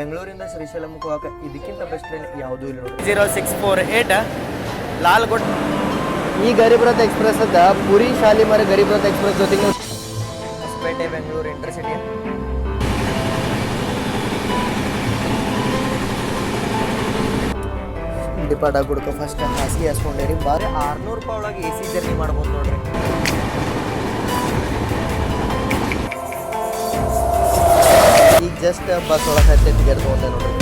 ಬೆಂಗಳೂರಿಂದ ಶ್ರೀಶೈಲಂಗೆ ಹೋಗಕ್ಕೆ ಇದಕ್ಕಿಂತ ಬೆಸ್ಟ್ ಟ್ರೈನ್ ಯಾವುದೂ ಇಲ್ಲ ನೋಡಿ ಜೀರೋ ಸಿಕ್ಸ್ ಫೋರ್ ಏಟ್ ಲಾಲ್ಗೋಟ್ ಈ ಗರೀಬ್ ರಥ್ ಎಕ್ಸ್ಪ್ರೆಸ್ ಅದ ಪುರಿ ಶಾಲಿಮರ ಗರೀಬ್ ರಥ್ ಎಕ್ಸ್ಪ್ರೆಸ್ ಜೊತೆಗೆ ಹೊಸಪೇಟೆ ಬೆಂಗಳೂರು ಇಂಟರ್ಸಿಟಿ ಡಿಪಾರ್ಟ್ ಆಗ್ಬಿಡ್ತು ಫಸ್ಟ್ ಹಾಸಿಗೆ ಹಾಸ್ಕೊಂಡೇರಿ. ಬಾರಿ ಆರ್ನೂರು ರೂಪಾಯಿ ಒಳಗೆ ಎ ಸಿ ಜರ್ನಿ ಮಾಡ್ಬೋದು ನೋಡ್ರಿ. ಈಗ ಜಸ್ಟ್ ಬಸ್ ಒಳಗೆ ಹತ್ತಿ ಟಿಕೆಟ್ ತೊಗೊಂಡೆ ನೋಡ್ರಿ.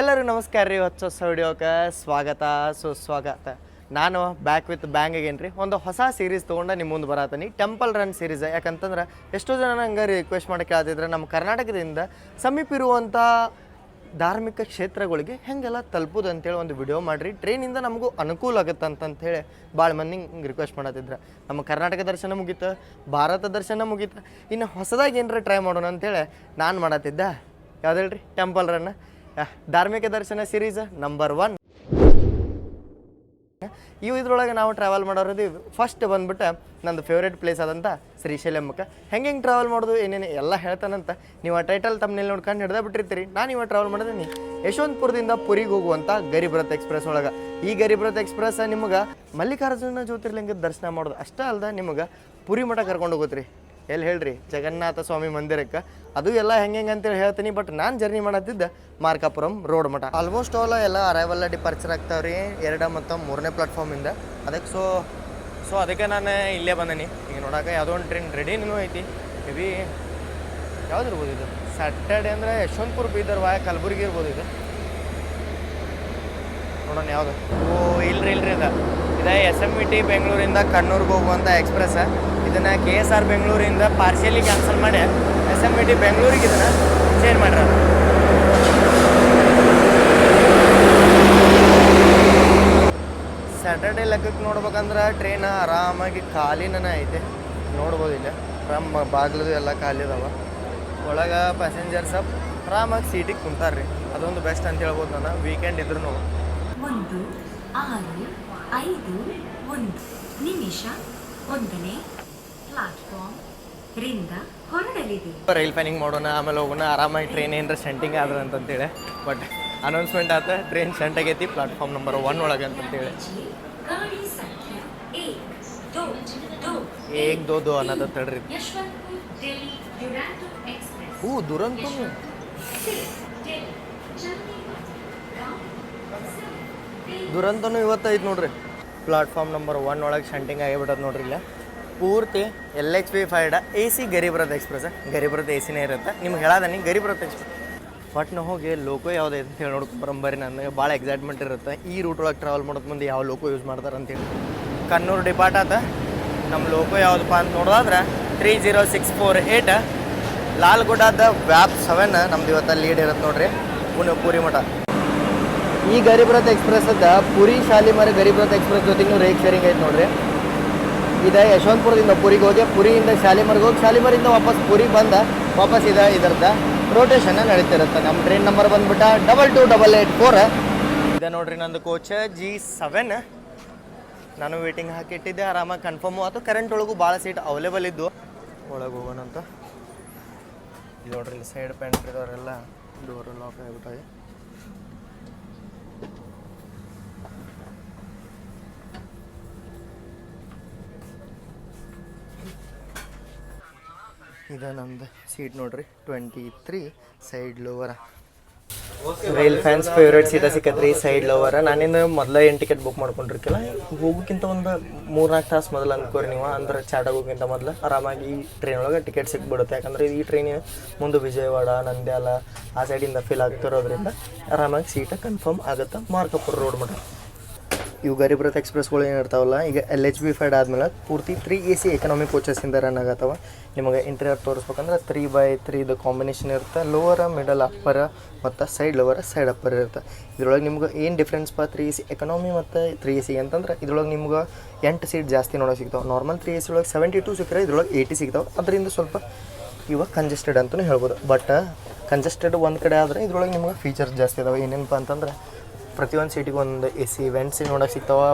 ಎಲ್ಲರಿಗೂ ನಮಸ್ಕಾರ ರೀ ಹೊಸ ವಿಡಿಯೋಕ್ಕೆ ಸ್ವಾಗತ, ಸುಸ್ವಾಗತ. ನಾನು ಬ್ಯಾಕ್ ವಿತ್ ಬ್ಯಾಂಗ್ ಅಗೇನ್ ರೀ. ಒಂದು ಹೊಸ ಸೀರೀಸ್ ತೊಗೊಂಡು ನಿಮ್ಮ ಮುಂದೆ ಬರತ್ತೀನಿ ಟೆಂಪಲ್ ರನ್ ಸೀರೀಸ್ ಯಾಕಂತಂದ್ರೆ ಎಷ್ಟೋ ಜನ ನಂಗೆ ರಿಕ್ವೆಸ್ಟ್ ಮಾಡಿ ಕೇಳ್ತಿದ್ರೆ. ನಮ್ಮ ಕರ್ನಾಟಕದಿಂದ ಸಮೀಪ ಇರುವಂಥ ಧಾರ್ಮಿಕ ಕ್ಷೇತ್ರಗಳಿಗೆ ಹೆಂಗೆಲ್ಲ ತಲುಪುದು ಅಂತೇಳಿ ಒಂದು ವಿಡಿಯೋ ಮಾಡಿರಿ. ಟ್ರೈನಿಂದ ನಮಗೂ ಅನುಕೂಲ ಆಗುತ್ತೆ ಅಂತಂಥೇಳಿ ಭಾಳ ಮಂದಿ ಹಿಂಗೆ ರಿಕ್ವೆಸ್ಟ್ ಮಾಡತ್ತಿದ್ರು. ನಮ್ಮ ಕರ್ನಾಟಕ ದರ್ಶನ ಮುಗೀತು, ಭಾರತ ದರ್ಶನ ಮುಗೀತು, ಇನ್ನು ಹೊಸದಾಗಿ ಏನರ ಟ್ರೈ ಮಾಡೋಣ ಅಂತೇಳಿ ನಾನು ಮಾಡತ್ತಿದ್ದೆ. ಯಾವ್ದು ಹೇಳ್ರಿ? ಟೆಂಪಲ್ ರನ್ ಧಾರ್ಮಿಕ ದರ್ಶನ ಸೀರೀಸ್ ನಂಬರ್ ಒನ್ ಇವು ಇದ್ರೊಳಗೆ ನಾವು ಟ್ರಾವೆಲ್ ಮಾಡೋರದು ಫಸ್ಟ್ ಬಂದ್ಬಿಟ್ಟು ನಂದು ಫೇವ್ರೇಟ್ ಪ್ಲೇಸ್ ಆದಂಥ ಶ್ರೀಶೈಲಮ್ಮಕ್ಕೆ ಹೆಂಗೆ ಹೆಂಗೆ ಟ್ರಾವೆಲ್ ಮಾಡೋದು, ಏನೇನು ಎಲ್ಲ ಹೇಳ್ತಾನಂತ ನೀವು ಆ ಟೈಟಲ್ ತಮ್ಮನೇಲಿ ನೋಡ್ಕೊಂಡು ಹಿಡ್ದ ಬಿಟ್ಟಿರ್ತೀರಿ ನಾನು ಇವಾಗ ಟ್ರಾವೆಲ್ ಮಾಡಿದೀನಿ. ಯಶವಂತಪುರದಿಂದ ಪುರಿಗೆ ಹೋಗುವಂಥ ಗರಿಬ್ರಥ್ ಎಕ್ಸ್ಪ್ರೆಸ್ ಒಳಗೆ. ಈ ಗರಿಬ್ರಥ ಎಕ್ಸ್ಪ್ರೆಸ್ ನಿಮಗೆ ಮಲ್ಲಿಕಾರ್ಜುನ ಜ್ಯೋತಿರ್ಲಿಂಗದ ದರ್ಶನ ಮಾಡೋದು ಅಷ್ಟೇ ಅಲ್ಲದೆ ನಿಮಗೆ ಪುರಿ ಮಠ ಕರ್ಕೊಂಡು ಹೋಗುತ್ತೆ ಎಲ್ಲಿ ಹೇಳ್ರಿ? ಜಗನ್ನಾಥ ಸ್ವಾಮಿ ಮಂದಿರಕ್ಕೆ. ಅದು ಎಲ್ಲ ಹೆಂಗೆ ಹೆಂಗೆ ಅಂತೇಳಿ ಹೇಳ್ತೀನಿ ಬಟ್ ನಾನು ಜರ್ನಿ ಮಾಡತ್ತಿದ್ದೆ ಮಾರ್ಕಾಪುರಂ ರೋಡ್ ಮಠ. ಆಲ್ಮೋಸ್ಟ್ ಆಲ್ ಎಲ್ಲ ಅರೈವಲ್ ಡಿಪಾರ್ಚರ್ ಆಗ್ತಾವ್ರಿ, ಎರಡ ಮತ್ತು ಮೂರನೇ ಪ್ಲಾಟ್ಫಾರ್ಮಿಂದ ಅದಕ್ಕೆ ಸೊ ಸೊ ಅದಕ್ಕೆ ನಾನು ಇಲ್ಲೇ ಬಂದೀನಿ. ಈಗ ನೋಡೋಕೆ ಯಾವುದೋ ಒಂದು ಟ್ರೈನ್ ರೆಡಿನೂ ಐತಿ. ಮೇ ಬಿ ಯಾವ್ದು ಇರ್ಬೋದು ಇದು? ಸ್ಯಾಟರ್ಡೆ ಅಂದರೆ ಯಶವಂತಪುರ, ಬೀದರ್, ವಾಯ, ಕಲಬುರ್ಗಿ ಇರ್ಬೋದು ಇದು. ನೋಡೋಣ ಯಾವುದು. ಓ, ಇಲ್ರಿ ಇಲ್ರಿ ಅದ. ಇದೇ ಎಸ್ ಎಂ ಇ ಟಿ ಬೆಂಗಳೂರಿಂದ ಕಣ್ಣೂರಿಗೆ ಹೋಗುವಂಥ ಎಕ್ಸ್ಪ್ರೆಸ್ ಇದನ್ನು ಕೆ ಎಸ್ ಆರ್ ಬೆಂಗಳೂರಿಂದ ಪಾರ್ಶಿಯಲಿ ಕ್ಯಾನ್ಸಲ್ ಮಾಡಿ ಎಸ್ ಎಂ ಇ ಟಿ ಬೆಂಗಳೂರಿಗೆ ಇದನ್ನು ಚೇಂಜ್ ಮಾಡ್ರ ಸ್ಯಾಟರ್ಡೆ ಲೆಕ್ಕಕ್ಕೆ ನೋಡ್ಬೇಕಂದ್ರೆ ಟ್ರೈನ್ ಆರಾಮಾಗಿ ಖಾಲಿನೇ ಐತೆ. ನೋಡ್ಬೋದು ಇಲ್ಲ. ಆರಾಮ್ ಬಾಗಿಲದು ಎಲ್ಲ ಖಾಲಿ ಅದಾವ. ಒಳಗೆ ಪ್ಯಾಸೆಂಜರ್ಸ್ ಆರಾಮಾಗಿ ಸೀಟಿಗೆ ಕುಂತಾರ್ರಿ. ಅದೊಂದು ಬೆಸ್ಟ್ ಅಂತ ಹೇಳ್ಬೋದು ನಾನು. ವೀಕೆಂಡ್ ಇದ್ರು ಒಂದು, ಆರು, ಐದು, ಒಂದು. ನಿಮಿಷ, ಒಂದನೇ ಪ್ಲಾಟ್ಫಾರ್ಮ್ ರಿಂದ ಹೊರಡಲಿದೆ. ರೈಲ್ ಪ್ಯಾನಿಂಗ್ ಮಾಡೋಣ ಆಮೇಲೆ ಹೋಗೋಣ ಆರಾಮಾಗಿ ಟ್ರೈನ್ ಏನಾರ ಸೆಂಟಿಂಗ್ ಆದ್ರೆ ಅಂತಂತೇಳಿ. ಬಟ್ ಅನೌನ್ಸ್ಮೆಂಟ್ ಆತ ಟ್ರೈನ್ ಸೆಂಟ್ ಆಗೈತಿ ಪ್ಲಾಟ್ಫಾರ್ಮ್ ನಂಬರ್ ಒನ್ ಒಳಗೆ ಅಂತಂತೇಳಿ. ಏಕ್ ದೋ ದೋ ಅನ್ನೋದು ತಡ್ರಿ. ಹೂ ದುರಂತು. ದುರಂತನು ಇವತ್ತು ಐತೆ ನೋಡ್ರಿ. ಪ್ಲಾಟ್ಫಾರ್ಮ್ ನಂಬರ್ ಒನ್ ಒಳಗೆ ಶಂಟಿಂಗ್ ಆಗಿಬಿಟ್ಟದ ನೋಡ್ರಿ ಇಲ್ಲ. ಪೂರ್ತಿ L H P ಫೈಡ A C Garibrath express Garibrath A ಸಿನೇ ಇರುತ್ತೆ. ನಿಮ್ಗೆ ಹೇಳದನಿ ಗರೀಬ್ರತ್ ಎಕ್ಸ್ಪ್ರೆಸ್ ಬಟ್ ನಾವು ಹೋಗಿ ಲೋಕೋ ಯಾವ್ದು ಅಂತ ಹೇಳಿ ನೋಡ್ಕೊಂಬರಂಬರಿ ನನಗೆ ಭಾಳ ಎಕ್ಸೈಟ್ಮೆಂಟ್ ಇರುತ್ತೆ. ಈ ರೂಟ್ ಒಳಗೆ ಟ್ರಾವೆಲ್ ಮಾಡೋದು ಮುಂದೆ ಯಾವ ಲೋಕೋ ಯೂಸ್ ಮಾಡ್ತಾರೆ ಅಂತೇಳಿ ಕನ್ನೂರು ಡಿಪಾರ್ಟ್ ಆತ. ನಮ್ಮ ಲೋಕೋ ಯಾವುದಪ್ಪ ಅಂತ ನೋಡೋದಾದ್ರೆ three zero six four eight ಲಾಲ್ಗುಡದ ವ್ಯಾಪ್ ಸೆವೆನ್ ನಮ್ದು ಇವತ್ತು ಲೀಡ್ ಇರುತ್ತೆ ನೋಡ್ರಿ. ಪುಣೆ ಪೂರಿ ಮಠ. ಈ ಗರೀಬ್ ರಥ್ ಎಕ್ಸ್ಪ್ರೆಸ್ ಅದ ಪುರಿ, ಶಾಲಿಮರ ಗರೀಬ್ ರಥ್ ಎಕ್ಸ್ಪ್ರೆಸ್ ಜೊತೆಗೂ ರೇಕ್ ಶೇರಿಂಗ್ ಐತೆ ನೋಡ್ರಿ. ಇದು. ಯಶವಂತಪುರದಿಂದ ಪುರಿಗೆ ಹೋಗಿ, ಪುರಿಯಿಂದ ಶಾಲಿಮರ್ಗೆ ಹೋಗಿ, ಶಾಲಿಮರಿಂದ ವಾಪಸ್ ಪುರಿ ಬಂದ ವಾಪಸ್ ಇದೆ ಇದರದ ರೋಟೇಷನ್ ನಡೀತಿರುತ್ತೆ. ನಮ್ಮ ಟ್ರೈನ್ ನಂಬರ್ ಬಂದ್ಬಿಟ್ಟ double two double eight four ಇದೆ ನೋಡ್ರಿ ನಂದು ಕೋಚ್ ಜಿ ಸೆವೆನ್ ನಾನು ವೇಟಿಂಗ್ ಹಾಕಿಟ್ಟಿದ್ದೆ. ಆರಾಮಾಗಿ ಕನ್ಫರ್ಮು ಆಯ್ತು. ಕರೆಂಟ್ ಒಳಗೂ ಭಾಳ ಸೀಟ್ ಅವೈಲೇಬಲ್ ಇದ್ದು. ಒಳಗೆ ಹೋಗೋಣ ಅಂತ ಇಲ್ಲಿ ನೋಡ್ರಿ ಇಲ್ಲಿ ಸೈಡ್ ಪ್ಯಾಂಟ್ ಇರೋರೆಲ್ಲ ಡೋರ್ ಲಾಕ್ ಆಗಿಬಿಟ್ಟಾವೆ ಇದು ನಮ್ದು ಸೀಟ್ ನೋಡ್ರಿ twenty three side lower rail fans favourite seat ಸಿಕ್ಕತ್ರಿ side lower ನಾನಿಂದ ಮೊದಲ ಏನು ಟಿಕೆಟ್ ಬುಕ್ ಮಾಡ್ಕೊಂಡಿರ್ಕಿಲ್ಲ. ಹೋಗೋಕ್ಕಿಂತ ಒಂದು ಮೂರ್ನಾಲ್ಕು ತಾಸು ಮೊದಲು ಅಂದ್ಕೋರಿ ನೀವು, ಅಂದ್ರೆ ಚಾಟ್ ಹೋಗೋಕ್ಕಿಂತ ಮೊದಲು. ಆರಾಮಾಗಿ ಈ ಟ್ರೈನ್ ಒಳಗೆ ಟಿಕೆಟ್ ಸಿಕ್ಬಿಡುತ್ತೆ. ಯಾಕಂದ್ರೆ ಈ ಟ್ರೈನ್ ಮುಂದೆ ವಿಜಯವಾಡ, ನಂದ್ಯಾಲ, ಆ ಸೈಡಿಂದ ಫಿಲ್ ಆಗ್ತಿರೋದ್ರಿಂದ ಆರಾಮಾಗಿ ಸೀಟ ಕನ್ಫರ್ಮ್ ಆಗುತ್ತೆ. ಮಾರ್ಕಪುರ ರೋಡ್ ಮಟ್ಟ ಇವು ಗರೀಬ್ ರಥ್ ಎಕ್ಸ್ಪ್ರೆಸ್ಗಳು ಏನು ಇರ್ತಾವಲ್ಲ, ಈಗ ಎಲ್ ಎಚ್ ಬಿ ಫೈಡ್ ಆದ್ಮೇಲೆ ಪೂರ್ತಿ ತ್ರೀ ಎ ಸಿ ಎಕನಾಮಿಕ್ ಕೋಚಸ್ಸಿಂದ ರನ್ ಆಗತ್ತವ. ನಿಮಗೆ ಇಂಟೀರಿಯರ್ ತೋರಿಸ್ಬೇಕಂದ್ರೆ ತ್ರೀ ಬೈ ತ್ರೀದು ಕಾಂಬಿನೇಷನ್ ಇರುತ್ತೆ. ಲೋವರ ಮಿಡಲ್ ಅಪ್ಪರ ಮತ್ತು ಸೈಡ್ ಲೋವರ ಸೈಡ್ ಅಪ್ಪರ್ ಇರುತ್ತೆ. ಇದ್ರೊಳಗೆ ನಿಮ್ಗೆ ಏನು ಡಿಫ್ರೆನ್ಸ್ ಪಾ ತ್ರೀ ಎ ಸಿ ಎಕನಾಮಿ ಮತ್ತು ತ್ರೀ ಎ ಸಿ ಅಂತಂದ್ರೆ ಇದ್ರೊಳಗೆ ನಿಮ್ಗೆ ಎಂಟು ಸೀಟ್ ಜಾಸ್ತಿ ನೋಡೋಕೆ ಸಿಗ್ತಾವೆ. ನಾರ್ಮಲ್ ತ್ರೀ ಎ ಸಿ ಒಳಗೆ ಸೆವೆಂಟಿ ಟೂ ಸಿಕ್ಕರೆ ಇದ್ರೊಳಗೆ ಏಯ್ಟಿ ಸಿಗ್ತಾವೆ. ಅದರಿಂದ ಸ್ವಲ್ಪ ಇವಾಗ ಕಂಜೆಸ್ಟೆಡ್ ಅಂತಲೂ ಹೇಳ್ಬೋದು. ಬಟ್ ಕಂಜೆಸ್ಟೆಡ್ ಒಂದು ಕಡೆ ಆದರೆ ಇದ್ರೊಳಗೆ ನಿಮ್ಗೆ ಫೀಚರ್ಸ್ ಜಾಸ್ತಿ ಇದಾವೆ. ಏನೇನಪ್ಪ ಅಂತಂದ್ರೆ ಪ್ರತಿಯೊಂದು ಸೀಟಿಗೆ ಒಂದು ಎ ಸಿ ವೆಂಟ್ಸಿ ನೋಡೋಕೆ ಸಿಗ್ತಾವೆ.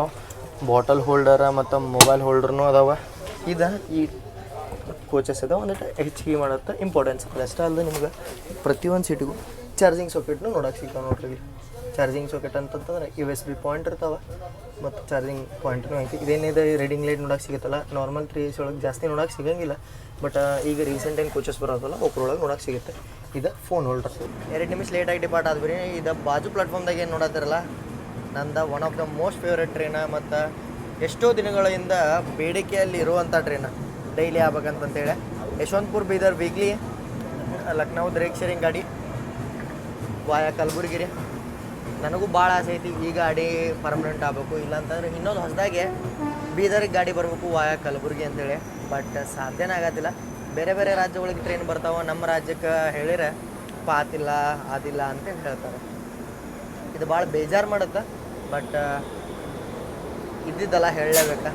ಬಾಟಲ್ ಹೋಲ್ಡರ ಮತ್ತು ಮೊಬೈಲ್ ಹೋಲ್ಡರ್ನೂ ಅದಾವೆ. ಇದು ಈ ಕೋಚಸ್ ಅದಾವ ಒಂದಿಟ್ಟು ಹೆಚ್ಚಿಗೆ ಮಾಡತ್ತೆ ಇಂಪಾರ್ಟೆನ್ಸ್ ಅಷ್ಟೇ. ಅಲ್ಲದೆ ನಿಮ್ಗೆ ಪ್ರತಿಯೊಂದು ಸೀಟಿಗೂ ಚಾರ್ಜಿಂಗ್ ಸಾಕೆಟ್ನು ನೋಡೋಕೆ ಸಿಗ್ತಾವೆ ನೋಡ್ರಿ ಚಾರ್ಜಿಂಗ್ ಸಾಕೆಟ್ ಅಂತಂತಂದ್ರೆ ಯು ಎಸ್ ಬಿ ಪಾಯಿಂಟ್ ಇರ್ತಾವೆ, ಮತ್ತು ಚಾರ್ಜಿಂಗ್ ಪಾಯಿಂಟ್ನು ಐತಿ ಇದೇನಿದೆ ರೀಡಿಂಗ್ ಲೈಟ್ ನೋಡೋಕೆ ಸಿಗುತ್ತಲ್ಲ. ನಾರ್ಮಲ್ ತ್ರೀ ಎಸ್ ಒಳಗೆ ಜಾಸ್ತಿ ನೋಡೋಕೆ ಸಿಗಂಗಿಲ್ಲ. ಬಟ್ ಈಗ ರೀಸೆಂಟ್ ಏನು ಕೋಚಸ್ ಬರೋದಲ್ಲ ಒಬ್ಬರೊಳಗೆ ನೋಡೋಕೆ ಸಿಗುತ್ತೆ. ಇದು ಫೋನ್ ಹೋಲ್ಡರ್ ಎರಡು ನಿಮಿಷ ಲೇಟಾಗಿ ಡಿಪಾರ್ಟ್ ಆದ್ರಿ ಇದು ಬಾಜು ಪ್ಲಾಟ್ಫಾರ್ಮ್ದಾಗ ಏನು ನೋಡತ್ತಿರಲ್ಲ? ನಂದ one of the most favourite train ಮತ್ತು ಎಷ್ಟೋ ದಿನಗಳಿಂದ ಬೇಡಿಕೆಯಲ್ಲಿ ಇರುವಂಥ ಟ್ರೈನ ಡೈಲಿ ಆಗ್ಬೇಕಂತಂತೇಳಿ ಯಶವಂತಪುರ, ಬೀದರ್, ವೀಕ್ಲಿ, ಲಕ್ನೌ ದ್ರೇಕ್ ಶೇರಿಂಗ್ ಗಾಡಿ, ವಾಯ, ಕಲಬುರ್ಗಿರಿ. ನನಗೂ ಭಾಳ ಆಸೆ ಐತಿ, ಈ ಗಾಡಿ ಪರ್ಮನೆಂಟ್ ಆಗಬೇಕು. ಇಲ್ಲಾಂತಂದ್ರೆ ಇನ್ನೊಂದು ಹೊಸದಾಗೆ ಬೀದರ್ಗೆ ಗಾಡಿ ಬರಬೇಕು, ವಾಯ, ಕಲಬುರ್ಗಿ ಅಂತೇಳಿ. ಬಟ್ ಸಾಧ್ಯನೇ ಆಗೋದಿಲ್ಲ. ಬೇರೆ ಬೇರೆ ರಾಜ್ಯಗಳಿಗೆ ಟ್ರೈನ್ ಬರ್ತಾವೆ, ನಮ್ಮ ರಾಜ್ಯಕ್ಕೆ ಹೇಳಿದ್ರೆ ಪಾತಿಲ್ಲ ಅದಿಲ್ಲ ಅಂತ ಹೇಳ್ತಾರೆ. ಇದು ಭಾಳ ಬೇಜಾರು ಮಾಡುತ್ತೆ ಬಟ್ ಇದ್ದಿದ್ದಲ್ಲ ಹೇಳಲೇಬೇಕ.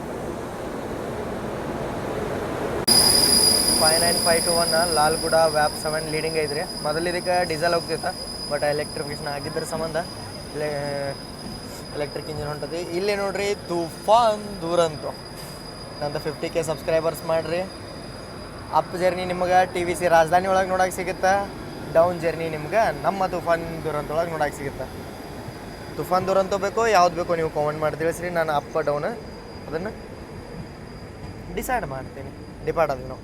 Five nine five two one, Lallaguda, ವ್ಯಾಪ್ seven leading ಐತ್ರಿ ಮೊದಲು ಇದಕ್ಕೆ ಡೀಸೆಲ್ ಹೋಗ್ತಿತ್ತು ಬಟ್ ಎಲೆಕ್ಟ್ರಿಫಿಕೇಶನ್ ಆಗಿದ್ರ ಸಂಬಂಧ ಎಲೆಕ್ಟ್ರಿಕ್ ಇಂಜಿನ್ ಹೊಂಟತಿ. ಇಲ್ಲಿ ನೋಡ್ರಿ, ತುಫಾನ್ ದೂರಂತು. ನಂದು ಫಿಫ್ಟಿ ಕೆ ಸಬ್ಸ್ಕ್ರೈಬರ್ಸ್ ಮಾಡಿರಿ. ಅಪ್ ಜರ್ನಿ ನಿಮ್ಗೆ ಟಿ ವಿ ಸಿ ರಾಜಧಾನಿ ಒಳಗೆ ನೋಡಕ್ಕೆ ಸಿಗುತ್ತೆ. ಡೌನ್ ಜರ್ನಿ ನಿಮ್ಗೆ ನಮ್ಮ ತುಫಾನ್ ದುರಂತ ಒಳಗೆ ನೋಡಕ್ಕೆ ಸಿಗುತ್ತೆ. ತುಫಾನ್ ದುರಂತ ಬೇಕೋ, ಯಾವ್ದು ಬೇಕೋ ನೀವು ಕಾಮೆಂಟ್ ಮಾಡಿ ತಿಳಿಸ್ರಿ. ನಾನು ಅಪ್ ಡೌನ್ ಅದನ್ನು ಡಿಸೈಡ್ ಮಾಡ್ತೀನಿ. ಡಿಪಾರ್ಟ್ ಅದು ನಾವು.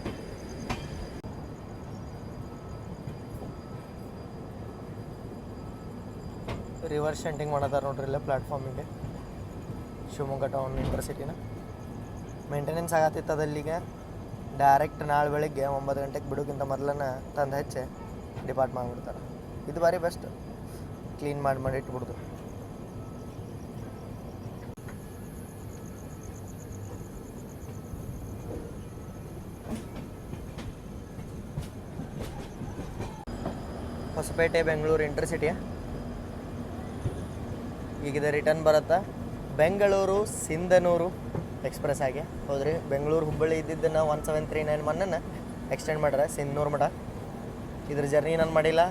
ರಿವರ್ಸ್ ಶಂಟಿಂಗ್ ಮಾಡತ್ತಾರ ನೋಡ್ರಿ ಇಲ್ಲೇ ಪ್ಲಾಟ್ಫಾರ್ಮಿಗೆ ಶಿವಮೊಗ್ಗ ಟೌನ್ ಯೂನಿವರ್ಸಿಟಿನ ಮೇಂಟೆನೆನ್ಸ್ ಆಗತ್ತಿತ್ತು ಡೈರೆಕ್ಟ್ ನಾಳೆ ಬೆಳಿಗ್ಗೆ ಒಂಬತ್ತು ಗಂಟೆಗೆ ಬಿಡೋಕ್ಕಿಂತ ಮೊದಲನ ತಂದು ಹಚ್ಚೆ ಡಿಪಾರ್ಟ್ ಮಾಡಿಬಿಡ್ತಾರೆ. ಇದು ಭಾರಿ ಬೆಸ್ಟ್ ಕ್ಲೀನ್ ಮಾಡಿ ಮಾಡಿ ಇಟ್ಬಿಡ್ತು ಹೊಸಪೇಟೆ, ಬೆಂಗಳೂರು ಇಂಟರ್ಸಿಟಿ ಈಗ ಇದು ರಿಟರ್ನ್ ಬರುತ್ತಾ? ಬೆಂಗಳೂರು, ಸಿಂಧನೂರು ಎಕ್ಸ್ಪ್ರೆಸ್ ಆಗಿ. ಹೌದ್ರಿ? ಬೆಂಗಳೂರು ಹುಬ್ಬಳ್ಳಿ ಇದ್ದಿದ್ದನ್ನು ಒನ್ ಸೆವೆನ್ ತ್ರೀ ನೈನ್ ಮನ್ನನ್ನು ಎಕ್ಸ್ಟೆಂಡ್ ಮಾಡ್ಯಾರ ಸಿಂಧನೂರು ಮಠ. ಇದ್ರ ಜರ್ನಿ ನಾನು ಮಾಡಿಲ್ಲ.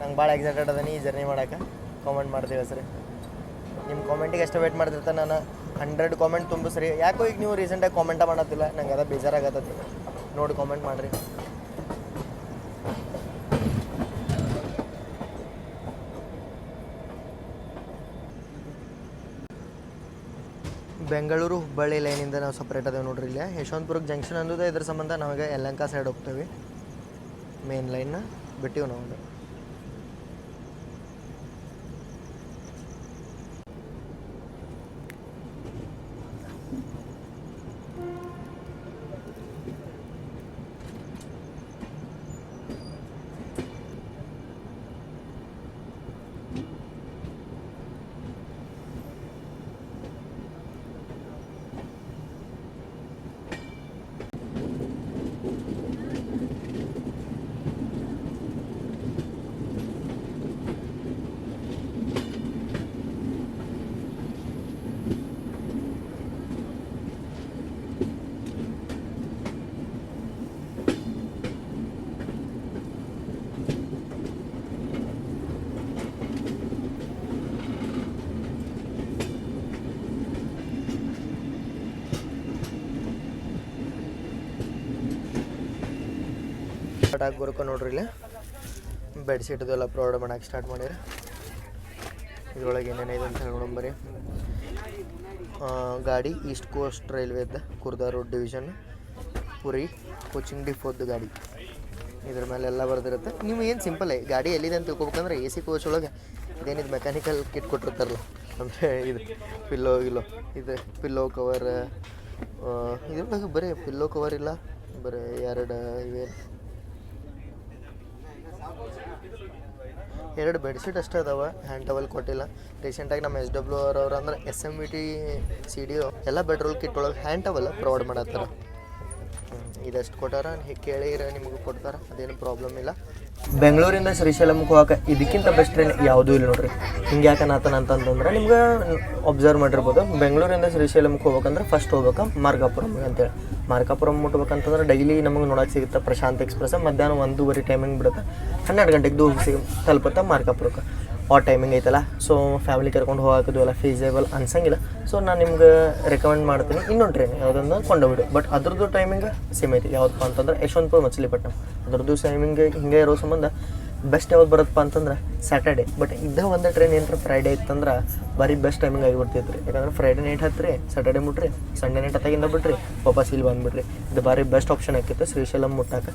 ನಂಗೆ ಭಾಳ ಎಕ್ಸೈಟೆಡ್ ಅದನಿ ಈ ಜರ್ನಿ ಮಾಡೋಕೆ. ಕಾಮೆಂಟ್ ಮಾಡ್ತೀವಿ ಸರಿ ನಿಮ್ಮ ಕಾಮೆಂಟಿಗೆ ಎಷ್ಟು ವೇಟ್ ಮಾಡ್ತಿರ್ತ ನಾನು? ಹಂಡ್ರೆಡ್ ಕಾಮೆಂಟ್ ತುಂಬಿಸ್ರಿ. ಯಾಕೋ ಈಗ ನೀವು ರೀಸೆಂಟಾಗಿ ಕಾಮೆಂಟ ಮಾಡತ್ತಿಲ್ಲ. ನಂಗೆ ಅದ ಬೇಜಾರಾಗತ್ತೆ ನೋಡಿ ಕಾಮೆಂಟ್ ಮಾಡಿರಿ. ಬೆಂಗಳೂರು ಹುಬ್ಬಳ್ಳಿ ಲೈನಿಂದ ನಾವು ಸಪ್ರೇಟ್ ಅದೇವೆ ನೋಡ್ರಿ ಇಲ್ಲಿ. ಯಶವಂತಪುರ ಜಂಕ್ಷನ್ ಅಂದದ ಇದ್ರ ಸಂಬಂಧ ನಮಗೆ ಯಲ್ಲಂಕ ಸೈಡ್ ಹೋಗ್ತೇವೆ. ಮೇನ್ ಲೈನ್ನ ಬಿಟ್ಟಿವಿ ನಾವು ಅದು. ಆಗಿ ಬರ್ಕೊ ನೋಡ್ರಿ ಇಲ್ಲಿ. ಬೆಡ್ಶೀಟ್ದು ಎಲ್ಲ ಪ್ರೊವೈಡ್ ಮಾಡಕ್ಕೆ ಸ್ಟಾರ್ಟ್ ಮಾಡ್ಯಾರ ಇದ್ರೊಳಗೆ ಏನೇನಿದೆ ಅಂತ ಹೇಳಿ ಬರ್ರಿ ಗಾಡಿ east coast ರೈಲ್ವೇದ Khurda road division Puri coaching ಡಿಫೋದ್ದು ಗಾಡಿ. ಇದ್ರ ಮೇಲೆ ಎಲ್ಲ ಬರ್ದಿರುತ್ತೆ. ನೀವು ಏನು ಸಿಂಪಲ್ ಗಾಡಿ ಎಲ್ಲಿದೆ ಅಂತ ತಿಳ್ಕೊಬೇಕಂದ್ರೆ ಎ ಸಿ ಕೋಚ್ ಒಳಗೆ ಇದೇನಿದು ಮೆಕ್ಯಾನಿಕಲ್ ಕಿಟ್ ಕೊಟ್ಟಿರ್ತಾರಲ್ಲ, ಅಂದರೆ ಇದು ಪಿಲ್ಲೋ ಗಿಲ್ಲೋ, ಇದು ಪಿಲ್ಲೋ ಕವರ್ ಇದ್ರೊಳಗೆ ಬರೀ ಪಿಲ್ಲೋ ಕವರ್ ಇಲ್ಲ, ಬರೀ ಎರಡು ಇವೇನು ಎರಡು ಬೆಡ್ಶೀಟ್ ಅಷ್ಟೇ ಅದಾವೆ ಹ್ಯಾಂಡ್ ಟವಲ್ ಕೊಟ್ಟಿಲ್ಲ. ರೀಸೆಂಟಾಗಿ ನಮ್ಮ ಎಸ್ ಡಬ್ಲ್ಯೂ ಆರ್ ಅವ್ರು ಅಂದ್ರೆ S M V T C D ಎಲ್ಲ ಬೆಡ್ರೋಲ್ ಕಿಟ್ ಒಳಗೆ ಹ್ಯಾಂಡ್ ಟವಲ್ ಪ್ರೊವೈಡ್ ಮಾಡತ್ತಾರ. ಇದಷ್ಟು ಕೊಟ್ಟಾರ? ಕೇಳಿರ ನಿಮಗೆ ಕೊಡ್ತಾರ, ಅದೇನು ಪ್ರಾಬ್ಲಮ್ ಇಲ್ಲ. ಬೆಂಗಳೂರಿಂದ ಶ್ರೀಶೈಲಂಗೆ ಹೋಗಕ್ಕೆ ಇದಕ್ಕಿಂತ ಬೆಸ್ಟ್ ಟ್ರೈನ್ ಯಾವುದೂ ಇಲ್ಲ ನೋಡ್ರಿ. ಹಿಂಗೆ ಯಾಕೆ ಅಂತಂತಂದ್ರೆ ನಿಮ್ಗೆ ಒಬ್ಸರ್ವ್ ಮಾಡಿರ್ಬೋದು, ಬೆಂಗಳೂರಿಂದ ಶ್ರೀಶೈಲಂಗೆ ಹೋಗ್ಬೇಕಂದ್ರೆ ಫಸ್ಟ್ ಹೋಗ್ಬೇಕು ಮಾರ್ಗಾಪುರಂ ಅಂತೇಳಿ. ಮಾರ್ಗಾಪುರಂ ಮುಟ್ಬೇಕಂತಂದ್ರೆ ಡೈಲಿ ನಮಗೆ ನೋಡಕ್ಕೆ ಸಿಗುತ್ತೆ ಪ್ರಶಾಂತ್ ಎಕ್ಸ್ಪ್ರೆಸ್ ಮಧ್ಯಾಹ್ನ ಒಂದೂವರೆ ಟೈಮಿಂಗ್ ಬಿಡುತ್ತೆ, ಹನ್ನೆರಡು ಗಂಟೆಗೆ ದೂರ ಸಿಗ ತಲುಪುತ್ತೆ ಮಾರ್ಕಾಪುರಕ್ಕೆ ಆ ಟೈಮಿಂಗ್ ಐತಲ್ಲ. ಸೊ ಫ್ಯಾಮಿಲಿ ಕರ್ಕೊಂಡು ಹೋಗೋದು ಎಲ್ಲ ಫೀಸೇಬಲ್ ಅನ್ಸಂಗಿಲ್ಲ. ಸೊ ನಾನು ನಿಮ್ಗೆ ರೆಕಮೆಂಡ್ ಮಾಡ್ತೀನಿ. ಇನ್ನೊಂದು ಟ್ರೈನ್ ಯಾವುದನ್ನ ಕೊಂಡೋಗ್ಬಿಡು ಬಟ್ ಅದ್ರದ್ದು ಟೈಮಿಂಗ್ ಸೇಮ್ ಐತಿ. ಯಾವುದಪ್ಪ ಅಂತಂದ್ರೆ ಯಶವಂತಪುರ ಮಚಲಿಪಟ್ಟಣ ಅದ್ರದ್ದು ಟೈಮಿಂಗ್ ಹಿಂಗೆ ಇರೋ ಸಂಬಂಧ ಬೆಸ್ಟ್ ಯಾವ್ದು ಬರುತ್ತಪ್ಪ ಅಂತಂದ್ರೆ ಸ್ಯಾಟರ್ಡೆ ಬಟ್ ಇದ್ದ ಒಂದು ಟ್ರೈನ್ ಏನಾರ ಫ್ರೈಡೇ ಇತ್ತಂದ್ರೆ ಭಾರಿ ಬೆಸ್ಟ್ ಟೈಮಿಂಗ್ ಆಗಿಬಿಡ್ತೈತೆ ರೀ ಯಾಕಂದ್ರೆ ಫ್ರೈಡೆ ನೈಟ್ ಹತ್ತಿರಿ ಸ್ಯಾಟರ್ಡೆ ಮುಟ್ರಿ ಸಂಡೇ ನೈಟ್ ಹತ್ತಾಗಿಂದ ಬಿಟ್ರಿ, ವಾಪಸ್ ಇಲ್ಲಿ ಬಂದ್ಬಿಡ್ರಿ. ಇದು ಭಾರಿ ಬೆಸ್ಟ್ ಆಪ್ಷನ್ ಆಕೈತೆ ಶ್ರೀಶೈಲಂ ಮುಟ್ಟಾಕ.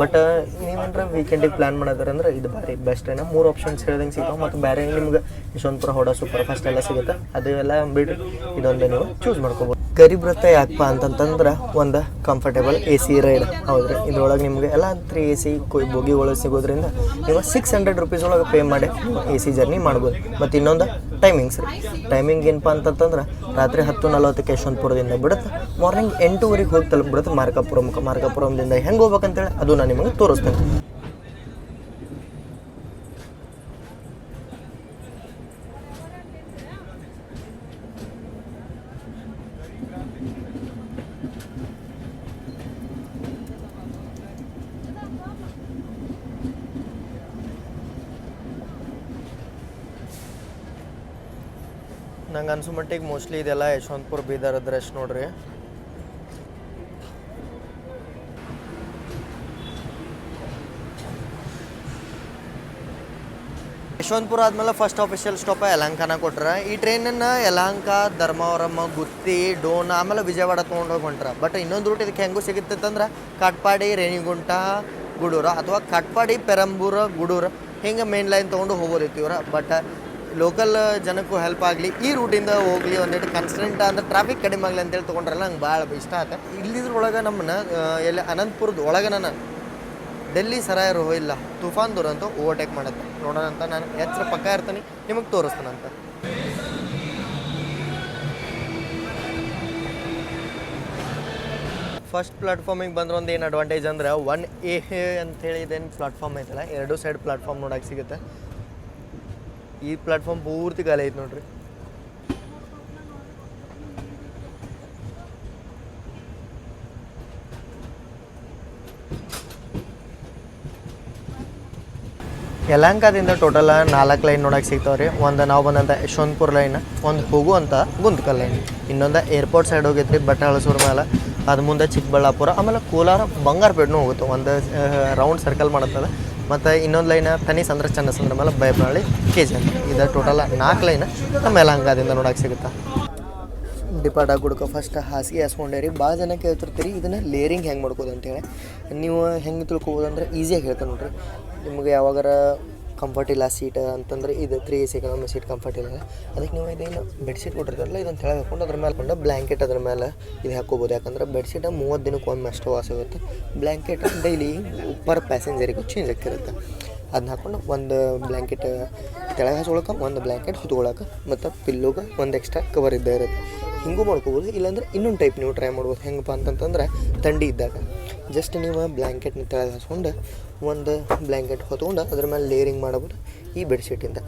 ಬಟ್ ನೀವೇನ್ರ ವೀಕೆಂಡಿಗೆ ಪ್ಲ್ಯಾನ್ ಮಾಡಿದ್ರೆ ಅಂದ್ರೆ ಇದು ಭಾರಿ ಬೆಸ್ಟ್ ಟ್ರೈನ ಮೂರು ಆಪ್ಷನ್ಸ್ ಹೇಳ್ದಂಗೆ ಸಿಗ್ತಾವೆ. ಮತ್ತು ಬೇರೆ ನಿಮ್ಗೆ ಯಶವಂತಪುರ ಹೊಡ ಸೂಪರ್ ಫಾಸ್ಟ್ ಎಲ್ಲ ಸಿಗುತ್ತೆ. ಅದು ಎಲ್ಲ ಬಿಡ್ರಿ. ಇದೊಂದು ನೀವು ಚೂಸ್ ಮಾಡ್ಕೋಬೋದು. ಗರೀಬ್ ರಥ ಯಾಕಪ್ಪ ಅಂತಂತಂದ್ರೆ ಒಂದು ಕಂಫರ್ಟೇಬಲ್ ಎ ಸಿ ರೈಡ್ ಹೌದು ರೀ ಇದ್ರೊಳಗೆ ನಿಮಗೆ ಎಲ್ಲ ತ್ರೀ ಎ ಸಿ ಕೊಯ್ ಬೋಗಿ ಒಳಗೆ ಸಿಗೋದ್ರಿಂದ ನೀವು ಸಿಕ್ಸ್ ಹಂಡ್ರೆಡ್ ರುಪೀಸ್ ಒಳಗೆ ಪೇ ಮಾಡಿ ಎ ಸಿ ಜರ್ನಿ ಮಾಡ್ಬೋದು. ಮತ್ತು ಇನ್ನೊಂದು ಟೈಮಿಂಗ್ಸ್ ರೀ. ಟೈಮಿಂಗ್ ಏನಪ್ಪ ಅಂತಂತಂದ್ರೆ ರಾತ್ರಿ ಹತ್ತು ನಲ್ವತ್ತಕ್ಕೆ ಯಶವಂತಪುರದಿಂದ ಬಿಡುತ್ತೆ. ಮಾರ್ನಿಂಗ್ ಎಂಟೂವರೆಗೆ ಹೋಗಿ ತಲುಪಿಬಿಡುತ್ತೆ ಮಾರ್ಕಾಪುರಮ್ಗೆ ಮಾರ್ಕಾಪುರಮ್ದಿಂದ ಹೆಂಗೆ ಹೋಗ್ಬೇಕಂತೇಳಿ ಅದು ನಾನು ನಿಮಗೆ ತೋರಿಸ್ತೇನೆ. ನಂಗೆ ಅನ್ಸೋ ಮಟ್ಟಿಗೆ ಮೋಸ್ಟ್ಲಿ ಇದೆಲ್ಲ ಯಶವಂತಪುರ, ಬೀದರ್ ಅದ್ರಷ್ಟು ನೋಡ್ರಿ. ಯಶವಂತಪುರ ಆದ್ಮೇಲೆ ಫಸ್ಟ್ ಆಫಿಷಿಯಲ್ ಸ್ಟಾಪ್ ಯಲಹಂಕನ ಕೊಟ್ರೆ. ಈ ಟ್ರೈನನ್ನು ಯಲಹಂಕ, ಧರ್ಮವರಮ್ಮ, ಗುತ್ತಿ, ಡೋನ್, ಆಮೇಲೆ ವಿಜಯವಾಡ ತೊಗೊಂಡೋಗಿ ಹೊಂಟ್ರ. ಬಟ್ ಇನ್ನೊಂದು ರೂಟ್ ಇದಕ್ಕೆ ಹೆಂಗೂ ಸಿಗುತ್ತಂದ್ರೆ ಕಾಟ್ಪಾಡಿ, ರೇಣಿಗುಂಟ, ಗುಡೂರ ಅಥವಾ ಕಾಟ್ಪಾಡಿ, ಪೆರಂಬೂರ, ಗುಡೂರ ಹಿಂಗೆ ಮೇನ್ ಲೈನ್ ತೊಗೊಂಡು ಹೋಗೋದಿತ್ತು ಇವ್ರ. ಬಟ್ ಲೋಕಲ್ ಜನಕ್ಕೂ ಹೆಲ್ಪ್ ಆಗಲಿ, ಈ ರೂಟಿಂದ ಹೋಗ್ಲಿ ಒಂದಿಟ್ಟು ಕನ್ಸ್ಟೆಂಟ್ ಅಂದ್ರೆ ಟ್ರಾಫಿಕ್ ಕಡಿಮೆ ಆಗಲಿ ಅಂತೇಳಿ ತೊಗೊಂಡ್ರಲ್ಲ, ನಂಗೆ ಭಾಳ ಇಷ್ಟ ಆಯ್ತು ಇಲ್ಲಿದ್ರೊಳಗೆ ನಮ್ಮನ್ನ ಎಲ್ಲಿ ಅನಂತಪುರದ ಒಳಗೆ ನಾನು. ಡೆಲ್ಲಿ ಸರಾಯರು ಇಲ್ಲ, ತುಫಾನ್ ದುರಂತ ಓವರ್ಟೇಕ್ ಮಾಡುತ್ತೆ. ನೋಡೋಣ ಅಂತ ನಾನು ಎಚ್ಚರ ಪಕ್ಕ ಇರ್ತೀನಿ, ನಿಮಗೆ ತೋರಿಸ್ತಾನಂತ ಫಸ್ಟ್ ಪ್ಲಾಟ್ಫಾರ್ಮಿಗೆ ಬಂದ್ರೆ ಒಂದು ಏನು ಅಡ್ವಾಂಟೇಜ್ ಅಂದ್ರೆ ಒನ್ ಎ ಅಂತೇಳಿ ಇದೇನು ಪ್ಲಾಟ್ಫಾರ್ಮ್ ಐತಲ್ಲ, ಎರಡು ಸೈಡ್ ಪ್ಲಾಟ್ಫಾರ್ಮ್ ನೋಡಕ್ಕೆ ಸಿಗುತ್ತೆ. ಈ ಪ್ಲಾಟ್ಫಾರ್ಮ್ ಪೂರ್ತಿ ಕಾಲ ಐತೆ ನೋಡ್ರಿ. ಯಲಹಂಕದಿಂದ ಟೋಟಲ್ ನಾಲ್ಕು ಲೈನ್ ನೋಡಕ್ಕೆ ಸಿಗ್ತಾವೆ ರೀ ಒಂದು ನಾವು ಬಂದಂಥ ಯಶವಂತಪುರ ಲೈನ್ ಒಂದು ಹೋಗುವಂಥ ಗುಂದ್ಕಲ್ ಲೈನ್ ಇನ್ನೊಂದು ಏರ್ಪೋರ್ಟ್ ಸೈಡ್ ಹೋಗೈತ್ರಿ ಬಟ್ಟೆ ಹಳಸೂರು ಮೇಲೆ ಅದು ಮುಂದೆ ಚಿಕ್ಕಬಳ್ಳಾಪುರ, ಆಮೇಲೆ ಕೋಲಾರ ಬಂಗಾರಪೇಟೆನೂ ಹೋಗುತ್ತೆ. ಒಂದು ರೌಂಡ್ ಸರ್ಕಲ್ ಮಾಡುತ್ತದೆ. ಮತ್ತು ಇನ್ನೊಂದು ಲೈನ್ ಸಂದ್ರ ಅಂದ್ರೆ ಸಂದ್ರ ಮೇಲೆ ಬೈಬಳ್ಳಿ ಕೆ ಜಿ ಅಂತ ಇದು ಟೋಟಲ್ ನಾಲ್ಕು ಲೈನ್ ನಮ್ಮ ಯಲಹಂಗಾದಿಂದ ನೋಡಕ್ಕೆ ಸಿಗುತ್ತೆ? ಡಿಪಾರ್ಟ್ ಆಗ್ಬಿಡ್ಕೊ ಫಸ್ಟ್ ಹಾಸಿಗೆ ಹಾಸ್ಕೊಂಡೇರಿ ಭಾಳ ಜನ ಕೇಳ್ತಿರ್ತೀರಿ, ಇದನ್ನು ಲೇರಿಂಗ್ ಹೆಂಗೆ ಮಾಡ್ಕೋದು ಅಂತೇಳಿ ನೀವು ಹೆಂಗೆ ತಿಳ್ಕೊಬೋದು ಅಂದ್ರೆ ಈಸಿಯಾಗಿ ಹೇಳ್ತಾನೆ ನೋಡ್ರಿ. ನಿಮ್ಗೆ ಯಾವಾಗಾರ ಕಂಫರ್ಟ್ ಇಲ್ಲ ಸೀಟ್ ಅಂತಂದ್ರೆ ಇದು three A C seat comfort ಇಲ್ಲ. ಅದಕ್ಕೆ ನೀವು ಇದೇನು ಬೆಡ್ಶೀಟ್ ಕೊಟ್ಟಿರ್ತಾರಲ್ಲ ಇದನ್ನು ತೆಳಗೆ ಹಾಕೊಂಡು ಅದ್ರ ಮೇಲೆ ಹಾಕೊಂಡು ಬ್ಲ್ಯಾಂಕೆಟ್ ಅದ್ರ ಮೇಲೆ ಇದು ಹಾಕೋಬೋದು ಯಾಕಂದ್ರೆ ಬೆಡ್ಶೀಟ್ ಮೂವತ್ತು ದಿನಕ್ಕೆ ಒಮ್ಮೆ ಅಷ್ಟು ವಾಸ ಆಗುತ್ತೆ ಬ್ಲ್ಯಾಂಕೆಟ್ ಡೈಲಿ ಪರ್ ಪ್ಯಾಸೆಂಜರಿಗೆ ಚೇಂಜ್ ಆಗಿರುತ್ತೆ ಅದನ್ನ ಹಾಕೊಂಡು ಒಂದು ಬ್ಲ್ಯಾಂಕೆಟ್ ತೆಳಗೆ ಹಚ್ಕೊಳಕ್ಕೆ ಒಂದು ಬ್ಲ್ಯಾಂಕೆಟ್ ಹೊತ್ಕೊಳಕ್ಕೆ ಮತ್ತು ಪಿಲ್ಲುಗೆ ಒಂದು ಎಕ್ಸ್ಟ್ರಾ ಕವರ್ ಇದ್ದೇ ಇರುತ್ತೆ. ಹಿಂಗೂ ಮಾಡ್ಕೋಬೋದು, ಇಲ್ಲಾಂದ್ರೆ ಇನ್ನೊಂದು ಟೈಪ್ ನೀವು ಟ್ರೈ ಮಾಡ್ಬೋದು. ಹೆಂಗಪ್ಪ ಅಂತಂತಂದ್ರೆ ಥಂಡಿ ಇದ್ದಾಗ. ಜಸ್ಟ್ ನೀವು ಬ್ಲ್ಯಾಂಕೆಟ್ನ ತೆಳಗೆ ಹಾಸ್ಕೊಂಡು ಒಂದು ಬ್ಲ್ಯಾಂಕೆಟ್ ಹೊತ್ಕೊಂಡು, ಅದ್ರ ಮೇಲೆ ಲೇರಿಂಗ್ ಮಾಡ್ಬೋದು ಈ ಬೆಡ್ಶೀಟಿಂದ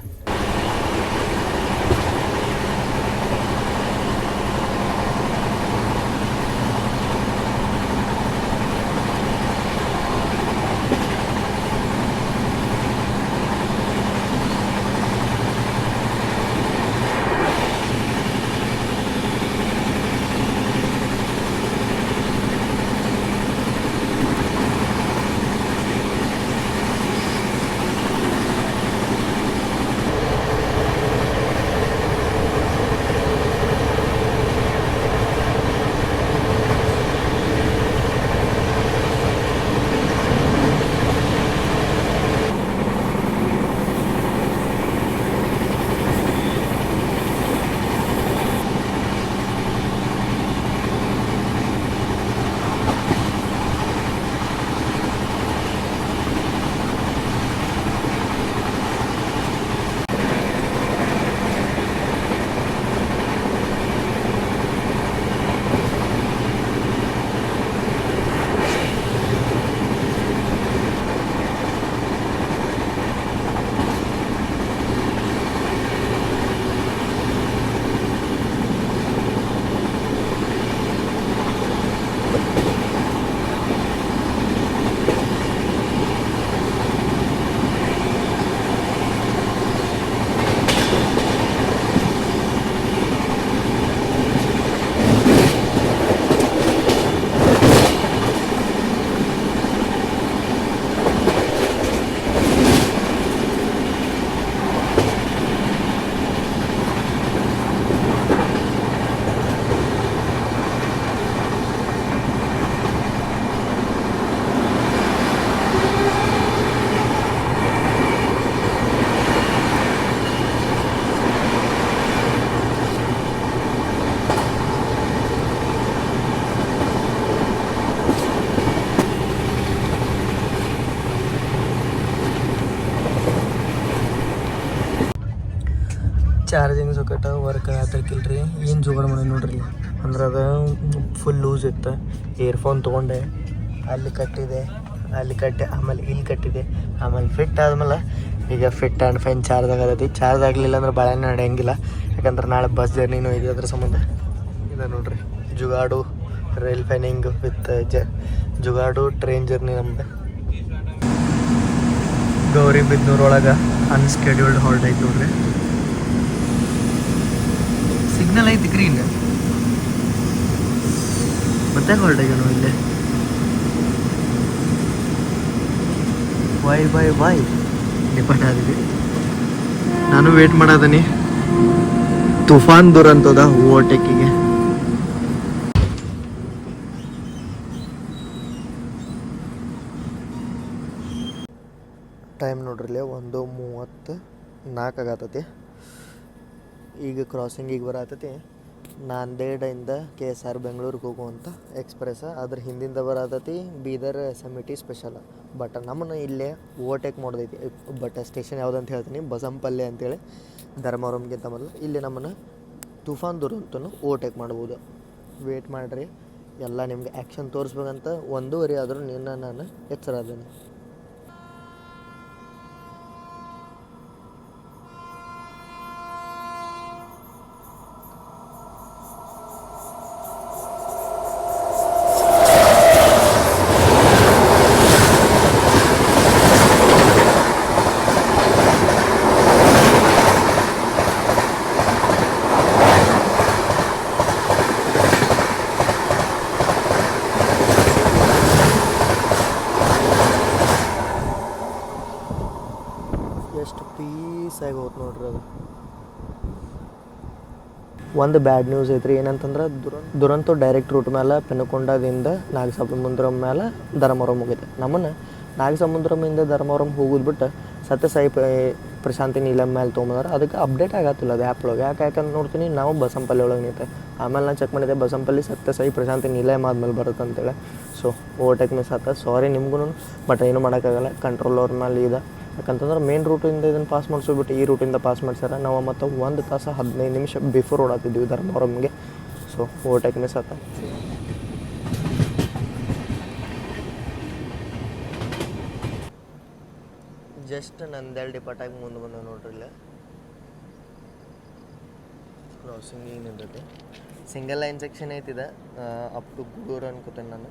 ಸೊಕೆಟ ವರ್ಕ್ ರೀ ಏನು ಜೋಗಾಡ್ ಮಾಡಿ ನೋಡ್ರಿ ಅಂದ್ರೆ ಅದು ಫುಲ್ ಲೂಸ್ ಇತ್ತು. ಇಯರ್ಫೋನ್ ತೊಗೊಂಡೆ. ಅಲ್ಲಿ ಕಟ್ಟಿದೆ. ಅಲ್ಲಿ ಕಟ್ಟೆ, ಆಮೇಲೆ ಇಲ್ಲಿ ಕಟ್ಟಿದೆ. ಆಮೇಲೆ ಫಿಟ್ ಆದ್ಮೇಲೆ ಈಗ ಫಿಟ್ ಆ್ಯಂಡ್ ಫೈನ್ ಚಾರ್ಜ್ ಆಗದೈತಿ ಚಾರ್ಜ್ ಆಗಲಿಲ್ಲ ಅಂದ್ರೆ ಭಾಳ ನಡೆಯಂಗಿಲ್ಲ. ಯಾಕಂದ್ರೆ ನಾಳೆ ಬಸ್ ಜರ್ನಿನೂ ಇದೆ ಅದ್ರ ಸಂಬಂಧ. ಇದೆ ನೋಡ್ರಿ. ಜುಗಾಡು ರೈಲ್ ಫೈನಿಂಗ್ ವಿತ್ ಜ, ಜುಗಾಡು ಟ್ರೈನ್ ಜರ್ನಿ ನಮ್ದು. ಗೌರಿ ಬಿದ್ನೂರೊಳಗೆ ಅನ್ಸ್ಕೆಡ್ಯೂಲ್ಡ್ ಹಾಲ್ಟ್ ಐತೆ ನೋಡ್ರಿ. ಸಿಗ್ನಲ್ ಐತಿ ಗ್ರೀನ್ ಮತ್ತೆ ನಾವು ಇಲ್ಲೇ. ವೈ ಬಾಯ್ ವೈ ಡಿಪೆಂಡ್ ಆಗಿದೆ. ನಾನು ವೇಟ್ ಮಾಡದನಿ. ತುಫಾನ್ ದುರಂತದ ಓವರ್ಟೇಕಿಗೆ ಟೈಮ್ ನೋಡ್ರಿಲೆ ಒಂದು ಮೂವತ್ತು ನಾಲ್ಕು ಈಗ ಕ್ರಾಸಿಂಗಿಗೆ ಬರತೈತಿ. ನಾಂದೇಡಿಂದ ಕೆ ಎಸ್ ಆರ್ ಬೆಂಗಳೂರಿಗೆ ಹೋಗುವಂಥ ಎಕ್ಸ್ಪ್ರೆಸ್ ಅದ್ರ ಹಿಂದಿಂದ ಬರತೈತಿ Bidar S M T special but ನಮ್ಮನ್ನು ಇಲ್ಲೇ ಓವರ್ಟೇಕ್ ಮಾಡೋದೈತಿ ಬಟ್ ಸ್ಟೇಷನ್ ಯಾವುದಂತ ಹೇಳ್ತೀನಿ. ಬಸಂಪಲ್ಲಿ ಅಂತೇಳಿ ಧರ್ಮವರಂಗಿಂತ ಮೊದಲು. ಇಲ್ಲಿ ನಮ್ಮನ್ನು ತುಫಾನ್ ದುರಂತನು ಓವರ್ಟೇಕ್ ಮಾಡ್ಬೋದು. ವೇಟ್ ಮಾಡಿರಿ. ಎಲ್ಲ ನಿಮ್ಗೆ ಆ್ಯಕ್ಷನ್ ತೋರಿಸ್ಬೇಕಂತ ಒಂದೂವರೆ ಆದರೂ ನಿನ್ನ ನಾನು ಎಚ್ಚರ ಎಷ್ಟು ಪೀಸಾಗಿ ಹೋತ್ ನೋಡ್ರಿ ಅದು ಒಂದು ಬ್ಯಾಡ್ ನ್ಯೂಸ್ ಐತ್ರಿ. ಏನಂತಂದ್ರೆ, ದುರಂ, ದುರಂತ ಡೈರೆಕ್ಟ್ ರೂಟ್ ಮೇಲೆ ಪೆನುಕೊಂಡದಿಂದ ನಾಗಸಮುದ್ರಂ ಮೇಲೆ ಧರ್ಮವರಂ ಹೋಗಿದೆ ನಮ್ಮನ್ನು ನಾಗಸಮುದ್ರಮಿಂದ ಧರ್ಮವರಂ ಹೋಗೋದು ಬಿಟ್ಟು ಸತ್ಯಸಾಯಿ ಪ್ರಶಾಂತಿ ನೀಲಮ್ ಮೇಲೆ ತೊಗೊಂಬಂದ್ರೆ. ಅದಕ್ಕೆ ಅಪ್ಡೇಟ್ ಆಗತ್ತಿಲ್ಲ ಅದು ಆ್ಯಪ್ ಒಳಗೆ. ಯಾಕೆ ಯಾಕಂತ ನೋಡ್ತೀನಿ, ನಾವು ಬಸಂಪಲ್ಲಿ ಒಳಗೆ ನಿಂತೆ. ಆಮೇಲೆ ನಾನು ಚೆಕ್ ಮಾಡಿದೆ, ಬಸಂಪಲ್ಲಿ ಸತ್ಯಸಾಯಿ ಪ್ರಶಾಂತಿ ನೀಲಮ್ ಆದ್ಮೇಲೆ ಬರುತ್ತೆ ಅಂತೇಳಿ ಸೊ ಓವರ್ಟೇಕ್ ಮಿಸ್ ಆತ. ಸಾರಿ ನಿಮ್ಗೂ ಬಟ್ ಏನು ಮಾಡೋಕ್ಕಾಗಲ್ಲ. ಕಂಟ್ರೋಲ್ ಅವ್ರ ಮೇಲೆ ಇದೆ. ಯಾಕಂತಂದ್ರೆ ಮೇನ್ ರೂಟಿಂದ ಇದನ್ನು ಪಾಸ್ ಮಾಡಿಸ್ಬಿಟ್ಟು ಈ ರೂಟಿಂದ ಪಾಸ್ ಮಾಡ್ಸ್ಯಾರ. ನಾವು ಮತ್ತು ಒಂದು ತಾಸು ಹದಿನೈದು ನಿಮಿಷ ಬಿಫೋರ್ ಓಡಾತಿದ್ವಿ ಧರ್ಮವರಂಗೆ ಸೊ ಓವರ್ಟೇಕ್ ಮಿಸ್ ಆತ. ಜಸ್ಟ್ ನಂದೆರಡು ಡಿಪಾರ್ಟಾಗಿ ಮುಂದೆ ಬಂದ ನೋಡ್ರಿ ಇಲ್ಲ. ಕ್ರಾಸಿಂಗ್ ಏನು ನಿಂತೈತಿ. ಸಿಂಗಲ್ ಲೈನ್ ಸೆಕ್ಷನ್ ಐತಿದೆ. ಅಪ್ ಟು ಗುಡೂರು ಅನ್ಕೋತೇನೆ ನಾನು.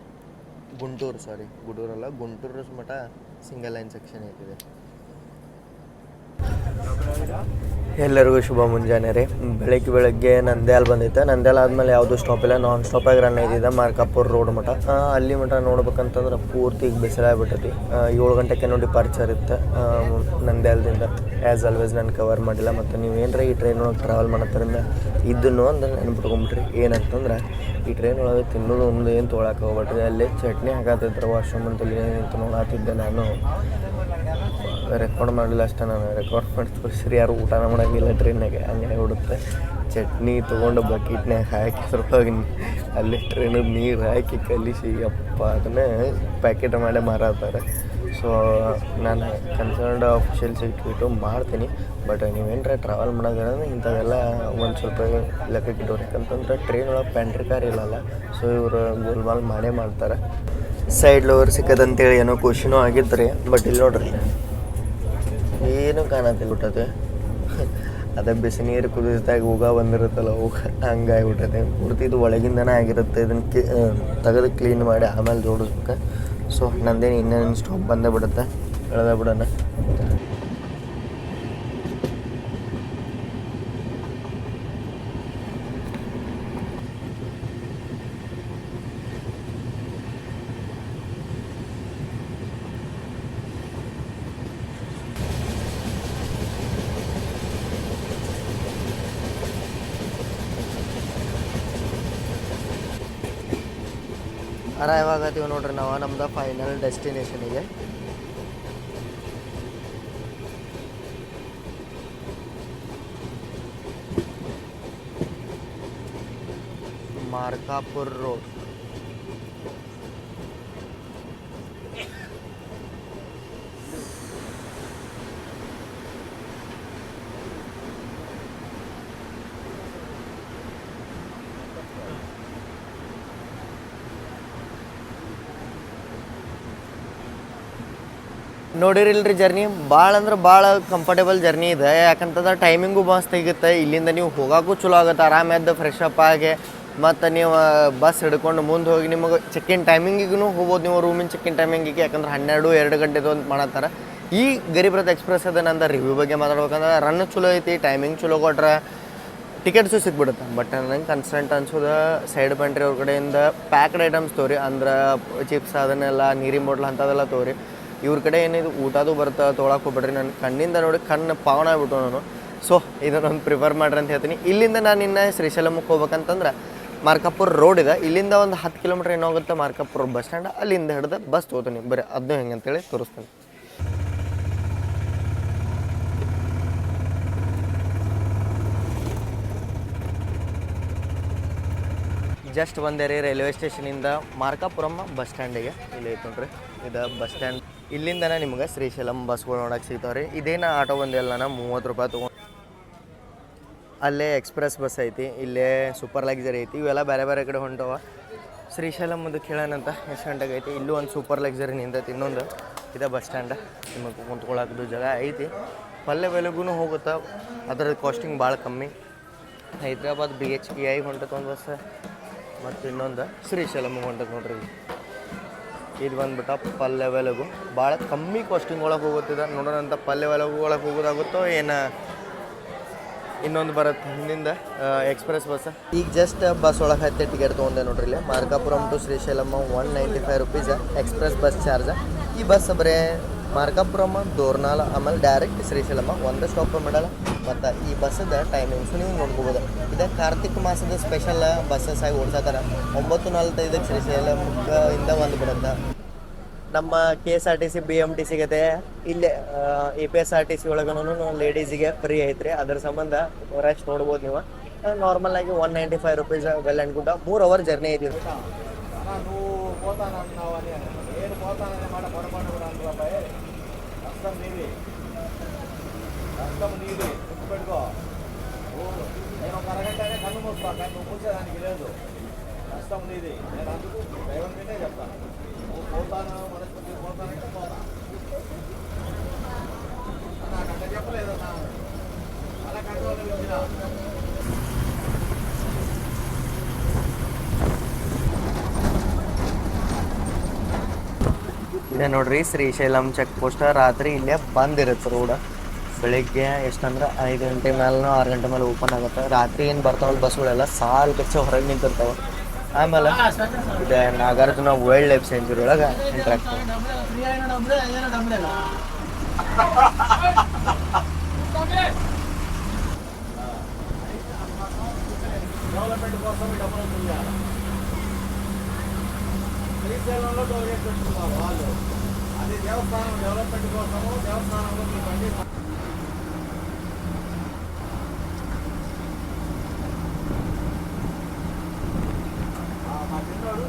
ಗುಂಟೂರು ಸಾರಿ ಗುಡೂರಲ್ಲ ಗುಂಟೂರು ಮಠ ಸಿಂಗಲ್ ಲೈನ್ ಸೆಕ್ಷನ್ ಐತಿದೆ. ಎಲ್ಲರಿಗೂ ಶುಭ ಮುಂಜಾನೆ ರೀ. ಬೆಳಗ್ಗೆ ಬೆಳಗ್ಗೆ ನಂದ್ಯಾಲ್ ಬಂದಿತ್ತು. ನಂದ್ಯಾಲ್ ಆದಮೇಲೆ ಯಾವುದೂ ಸ್ಟಾಪ್ ಇಲ್ಲ. ನಾನ್ ಸ್ಟಾಪಾಗಿ ರನ್ ಆಗಿದೆ ಮಾರ್ಕಾಪುರ್ ರೋಡ್ ಮಠ. ಅಲ್ಲಿ ಮಠ ನೋಡ್ಬೇಕಂತಂದ್ರೆ ಪೂರ್ತಿ ಬಿಸಿಲಾಗ್ಬಿಟ್ಟೈತಿ ಏಳು ನೋಡಿ ಡಿಪಾರ್ಚರ್ ಇತ್ತು. ನಂದ್ಯಾಲ್ದಿಂದ. ಆ್ಯಸ್ ಆಲ್ವೇಸ್ ನಾನು ಕವರ್ ಮಾಡಿಲ್ಲ. ಮತ್ತು ನೀವು ಏನರ ಈ ಟ್ರೈನ್ ಒಳಗೆ ಟ್ರಾವೆಲ್ ಮಾಡತ್ತರಿಂದ? ಇದನ್ನು ಒಂದು ನೆನ್ಪಿಟ್ಕೊಂಬಿಟ್ರಿ. ಏನಂತಂದ್ರೆ, ಈ ಟ್ರೈನ್ ಒಳಗೆ ತಿನ್ನೋದು ಒಂದು ಏನು ತೊಗೊಳಕ್ಕೆ ಹೋಗ್ಬಿಟ್ರಿ ಅಲ್ಲಿ ಚಟ್ನಿ ಹಾಕತ್ತಿದ್ರು. ವಾಶ್ರೂಮ್ ಅಂತಲ್ಲಿ ನಿಂತು ನೋಡಾತಿದ್ದೆ ನಾನು. ರೆಕಾರ್ಡ್ ಮಾಡಲಿಲ್ಲ ಅಷ್ಟೇ ನಾನು. ರೆಕಾರ್ಡ್ ಮಾಡಿ ತೋರಿಸ್ರಿ ಯಾರು ಊಟನ ಮಾಡೋಂಗಿಲ್ಲ ಟ್ರೈನಾಗೆ ಹಂಗೆ ಬಿಡುತ್ತೆ ಚಟ್ನಿ ತೊಗೊಂಡು ಬಕೆಟ್ನಾಗ ಹಾಕಿ ಅದ್ರೊಳಗೆ ಅಲ್ಲಿ ಟ್ರೈನದ ನೀರು ಹಾಕಿ ಕಲಿಸಿ ಅಪ್ಪ ಅದನ್ನೇ ಪ್ಯಾಕೆಟ್ ಮಾಡೇ ಮಾರಾತಾರೆ ಸೊ ನಾನು ಕನ್ಸರ್ನ್ಡ್ ಅಫಿಷಿಯಲ್ಸಿಗೆ ಟ್ವೀಟು ಮಾಡ್ತೀನಿ. ಬಟ್ ನೀವೇನರ ಟ್ರಾವೆಲ್ ಮಾಡೋದ್ರೆ ಇಂಥವೆಲ್ಲ ಒಂದು ಸ್ವಲ್ಪ ಲೆಕ್ಕಕ್ಕೆ ಇಟ್ಟವ್ರು ಯಾಕಂತಂದ್ರೆ ಟ್ರೈನ್ ಒಳಗೆ ಪ್ಯಾಂಟ್ರಿ ಕಾರ್ ಇಲ್ಲಲ್ಲ ಸೊ ಇವರು ಗೋಲ್ಮಾಲ್ ಮಾಡೇ ಮಾಡ್ತಾರೆ. ಸೈಡ್ ಲೋವರ್ ಸಿಕ್ಕದಂತೇಳಿ ಏನೋ ಖುಷಿನೂ ಆಗಿದ್ರಿ ಬಟ್ ಇಲ್ಲಿ ನೋಡ್ರಿ ಏನು ಬಿಟ್ಟತೆ. ಅದು ಬಿಸಿ ನೀರು ಕುದಿಸಿದಾಗ ಹೋಗ ಬಂದಿರುತ್ತಲ್ಲ ಹೋಗ ಹಂಗಾಗಿಬಿಟ್ಟದೆ ಪೂರ್ತಿ ಇದು ಒಳಗಿಂದನೇ ಆಗಿರುತ್ತೆ, ಇದನ್ನು ಕಿ ತೆಗೆದು ಕ್ಲೀನ್ ಮಾಡಿ ಆಮೇಲೆ ಜೋಡಿಸ್ಬೇಕು. ಸೊ ನಂದೇನು ಇನ್ನೇನು ಸ್ಟಾಪ್ ಬಂದೇ ಬಿಡುತ್ತೆ? ಎಳ್ದ ಬಿಡೋಣ ಅರೈವ್ ಆಗತ್ತೀವಿ ನೋಡ್ರಿ ನಾವು ನಮ್ದು ಫೈನಲ್ ಡೆಸ್ಟಿನೇಷನಿಗೆ ಮಾರ್ಕಾಪುರ್ ರೋಡ್ ನೋಡಿರಿಲ್ರಿ ಜರ್ನಿ ಭಾಳ ಅಂದ್ರೆ ಭಾಳ ಕಂಫರ್ಟೇಬಲ್ ಜರ್ನಿ ಇದೆ. ಯಾಕಂತಂದ್ರೆ ಟೈಮಿಂಗು ಮಸ್ತ್ ಆಗಿರುತ್ತೆ ಇಲ್ಲಿಂದ ನೀವು ಹೋಗೋಕ್ಕೂ ಚಲೋ ಆಗುತ್ತೆ. ಆರಾಮ ಎದ್ದು ಫ್ರೆಶ್ ಅಪ್ ಆಗಿ ಮತ್ತು ನೀವು ಬಸ್ ಹಿಡ್ಕೊಂಡು ಮುಂದೆ ಹೋಗಿ ನಿಮಗೆ ಚೆಕ್ ಇನ್ ಟೈಮಿಂಗಿಗೂ ಹೋಗ್ಬೋದು. ನೀವು ರೂಮಿನ ಚೆಕ್ಕಿನ್ ಟೈಮಿಂಗಿಗೆ ಯಾಕಂದ್ರೆ ಹನ್ನೆರಡು, ಎರಡು ಗಂಟೆದು ಅಂತ ಮಾಡತ್ತಾರ. ಈ ಗರೀಬ್ರತ್ ಎಕ್ಸ್ಪ್ರೆಸ್ ಅದ ರಿವ್ಯೂ ಬಗ್ಗೆ ಮಾತಾಡ್ಬೇಕಂದ್ರೆ ರನ್ ಚಲೋ ಐತಿ ಟೈಮಿಂಗ್ ಚಲೋ ಕೊಟ್ರೆ ಟಿಕೆಟ್ಸು ಸಿಕ್ಬಿಡುತ್ತೆ ಬಟ್ ನಂಗೆ ಕನ್ಸ್ಟೆಂಟ್ ಅನ್ಸೋದು ಸೈಡ್ ಬಂಟ್ರಿ ಅವ್ರ ಕಡೆಯಿಂದ ಪ್ಯಾಕ್ಡ್ ಐಟಮ್ಸ್ ತೋರಿ. ಅಂದ್ರೆ ಚಿಪ್ಸ್ ಅದನ್ನೆಲ್ಲ, ನೀರಿನ ಬಾಟ್ಲ್ ಅಂಥದ್ದೆಲ್ಲ ತೋರಿ. ಇವ್ರ ಕಡೆ ಏನಿದು ಊಟದು ಬರುತ್ತೆ ತೊಗೊಳಕ್ಕೆ ಹೋಗ್ಬೇಡ್ರಿ. ನನ್ನ ಕಣ್ಣಿಂದ ನೋಡಿ ಕಣ್ಣು ಪಾವನ ಆಗ್ಬಿಟ್ಟು ನಾನು. ಸೊ ಇದನ್ನೊಂದು ಪ್ರಿಫರ್ ಮಾಡ್ರಿ ಅಂತ ಹೇಳ್ತೀನಿ. ಇಲ್ಲಿಂದ ನಾನು ಇನ್ನು ಶ್ರೀಶೈಲಮಕ್ಕೆ ಹೋಗ್ಬೇಕಂತಂದ್ರೆ ಮಾರ್ಕಾಪುರ್ ರೋಡ್ ಇದೆ. ಇಲ್ಲಿಂದ ಒಂದು ಹತ್ತು ಕಿಲೋಮೀಟ್ರ್ ಏನೋ ಹೋಗುತ್ತೆ ಮಾರ್ಕಾಪುರ ಬಸ್ ಸ್ಟ್ಯಾಂಡ್ ಅಲ್ಲಿಂದ ಹಿಡ್ದು ಬಸ್ ತೊಗೋತೀನಿ. ಬರೀ ಅದನ್ನು ಹೆಂಗೆ ಅಂತೇಳಿ ತೋರಿಸ್ತೀನಿ. ಜಸ್ಟ್ ಬಂದೆ ರೀ ರೈಲ್ವೆ ಸ್ಟೇಷನಿಂದ ಮಾರ್ಕಾಪುರಮ್ಮ ಬಸ್ ಸ್ಟ್ಯಾಂಡಿಗೆ ಇಲ್ಲಿ ಐತೆ ಇದು ಬಸ್ ಸ್ಟ್ಯಾಂಡ್ ಇಲ್ಲಿಂದನೇ ನಿಮ್ಗೆ ಶ್ರೀಶೈಲಂ ಬಸ್ಗಳು ನೋಡಕ್ಕೆ ಸಿಗ್ತಾವೆ ರೀ ಇದೇನ ಆಟೋ ಬಂದಿಲ್ಲ ನಾ ಮೂವತ್ತು ರೂಪಾಯಿ ತೊಗೊಂಡು ಅಲ್ಲೇ ಎಕ್ಸ್ಪ್ರೆಸ್ ಬಸ್ ಐತಿ, ಇಲ್ಲೇ ಸೂಪರ್ ಲಕ್ಸರಿ ಐತಿ, ಇವೆಲ್ಲ ಬೇರೆ ಬೇರೆ ಕಡೆ ಹೊಂಟವ. ಶ್ರೀಶೈಲಂ ಒಂದು ಕೇಳೋಣಂತ ಎಷ್ಟು ಗಂಟೆಗೆ ಐತಿ, ಇಲ್ಲೂ ಒಂದು ಸೂಪರ್ ಲಕ್ಸರಿ ನಿಂತೈತಿ ಇನ್ನೊಂದು. ಇದೆ ಬಸ್ ಸ್ಟ್ಯಾಂಡ, ನಿಮಗೆ ಕುಂತ್ಕೊಳ್ಳೋದು ಜಾಗ ಐತಿ. ಪಲ್ಯ ಬೆಲೆಗೂ ಹೋಗುತ್ತೆ ಅದರ ಕಾಸ್ಟಿಂಗ್ ಭಾಳ ಕಮ್ಮಿ. Hyderabad B H P I ಒಂದು ಬಸ್ ಮತ್ತು ಇನ್ನೊಂದು ಶ್ರೀಶೈಲಂ ಹೊಂಟಕ್ಕೆ ನೋಡ್ರಿ. ಇದು. ಬಂದ್ಬಿಟ್ಟು ಪಲ್ಯ ವೆಲಗು ಭಾಳ ಕಮ್ಮಿ ಕಾಸ್ಟಿಂಗ್ ಒಳಗೆ ಹೋಗುತ್ತಿದೆ. ನೋಡೋಣಂತ ಪಲ್ಯ ವೆಲಗು ಒಳಗೆ ಹೋಗೋದಾಗುತ್ತೋ ಏನು. ಇನ್ನೊಂದು ಬರುತ್ತೆ ಹಿಂದಿಂದ ಎಕ್ಸ್ಪ್ರೆಸ್ ಬಸ್ ಈಗ ಜಸ್ಟ್ ಬಸ್ ಒಳಗೆ ಹತ್ತಿ ಟಿಕೆಟ್ ತೊಗೊಂಡೆ ನೋಡ್ರಿ ಇಲ್ಲಿ. Markapuram to ಶ್ರೀಶೈಲಮ್ಮ one ninety five rupees express bus charge ಈ ಬಸ್ ಬರೀ ಮಾರ್ಕಾಪುರಮ್ಮ ದೋರ್ನಾಲ, ಆಮೇಲೆ ಡೈರೆಕ್ಟ್ ಶ್ರೀಶೈಲಮ್ಮ ಒಂದೇ ಸ್ಟಾಪ್ ಮಾಡಲ್ಲ ಮತ್ತು ಈ ಬಸ್ಸದ ಟೈಮಿಂಗ್ಸು ನೀವು ನೋಡ್ಕೋಬೋದು. ಇದು ಕಾರ್ತಿಕ್ ಮಾಸದ ಸ್ಪೆಷಲ್ ಬಸ್ಸಸ್ ಆಗಿ ಓಡ್ಸತ್ತಾರ ಒಂಬತ್ತು ನಲ್ವತ್ತೈದಕ್ಕೆ ಶ್ರೀಶೈಲ ಇಂದ ಒಂದು ಬಿಡುತ್ತೆ ನಮ್ಮ K S R T C B M T C ಗತೆ, ಇಲ್ಲೇ A P S R T C ಒಳಗನು ಲೇಡೀಸಿಗೆ ಫ್ರೀ ಐತ್ರಿ. ಅದ್ರ ಸಂಬಂಧ ರಶ್ ನೋಡ್ಬೋದು ನೀವು. ನಾರ್ಮಲ್ ಆಗಿ one ninety five rupees well and good ಮೂರು ಅವರ್ ಜರ್ನಿ ಐತಿ. ಇದು. ಇದೆ ನೋಡ್ರಿ ಶ್ರೀಶೈಲಂ ಚೆಕ್ ಪೋಸ್ಟ್ ರಾತ್ರಿ ಇಲ್ಲೇ ಬಂದ್ ಇರುತ್ತೆ ರೋಡ್ ಬೆಳಿಗ್ಗೆ ಎಷ್ಟಂದ್ರೆ ಐದು ಗಂಟೆ ಮೇಲೂ ಆರು ಗಂಟೆ ಮೇಲೆ ಓಪನ್ ಆಗುತ್ತೆ. ರಾತ್ರಿ ಏನು ಬರ್ತಾವಲ್ಲ ಬಸ್ಗಳೆಲ್ಲ ಸಾಲು ಕಚ್ಚಿ ಹೊರಗೆ ನಿಂತಿರ್ತಾವೆ. ಆಮೇಲೆ ಇದೆ ನಾಗಾರ್ಜುನ ವೈಲ್ಡ್ ಲೈಫ್ ಸೆಂಚುರಿ ಒಳಗೆ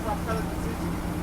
助かるん。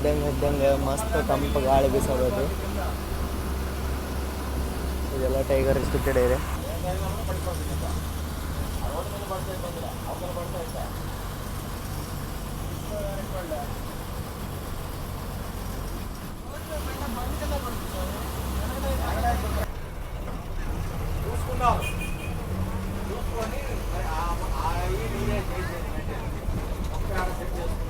ಇದ್ದಂಗೆ ಇದ್ದಂಗೆ ಮಸ್ತ್ ತಂಪು ಗಾಳಿ ಬೀಸೋದು. ಇದೆಲ್ಲ ಟೈಗರ್ ಇಷ್ಟು ಕಡೆ ಇದೆ చూసుకున్నాం చూసుకొని ఆ నీళ్ళు చేసి ఒక్క సెట్ చేసుకున్నాం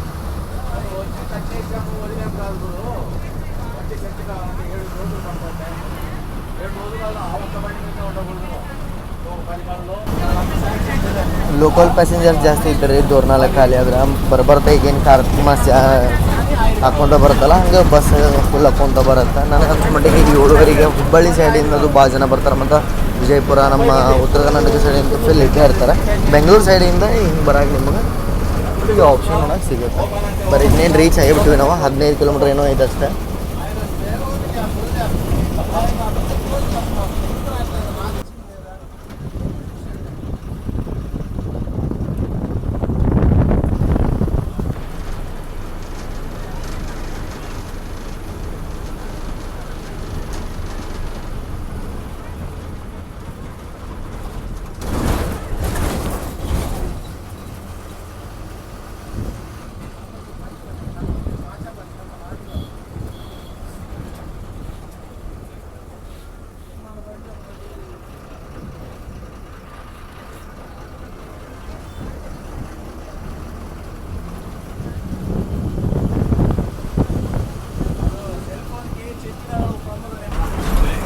ಲೋಕಲ್ ಪ್ಯಾಸೆಂಜರ್ ಜಾಸ್ತಿ ಇದ್ದಾರೆ ದೋರ್ನಾಲ ಖಾಲಿ ಆದ್ರೆ. ಬರ್ಬರ್ತಾ ಈಗೇನು ಕಾರ್ ಮಸ್ ಹಾಕೊಂಡ ಬರುತ್ತಲ್ಲ, ಹಂಗೆ ಬಸ್ ಫುಲ್ ಹಾಕೊಂತ ಬರುತ್ತೆ. ನನಗೆ ಅನ್ಸ ಮಟ್ಟಿಗೆ ಈಗ ಏಳುವರೆಗೆ ಹುಬ್ಬಳ್ಳಿ ಸೈಡಿಂದ ಅದು ಭಾಳ ಜನ ಬರ್ತಾರೆ. ಮತ್ತು ವಿಜಯಪುರ, ನಮ್ಮ ಉತ್ತರ ಕರ್ನಾಟಕ ಸೈಡಿಂದ ಫುಲ್ ಇಟ್ಟೇ ಇರ್ತಾರೆ. ಬೆಂಗಳೂರು ಸೈಡಿಂದ ಹಿಂಗೆ ಬರೋಕೆ ನಿಮಗೆ ಆಪ್ಷನ್ ನೋಡೋಕೆ ಸಿಗುತ್ತೆ. ಬರೀ ಇನ್ನೇನು ರೀಚ್ ಆಗಿಬಿಟ್ಟಿವಿ ನಾವು, ಹದಿನೈದು ಕಿಲೋಮೀಟ್ರ್ ಏನೋ ಇದೆ ಅಷ್ಟೇ.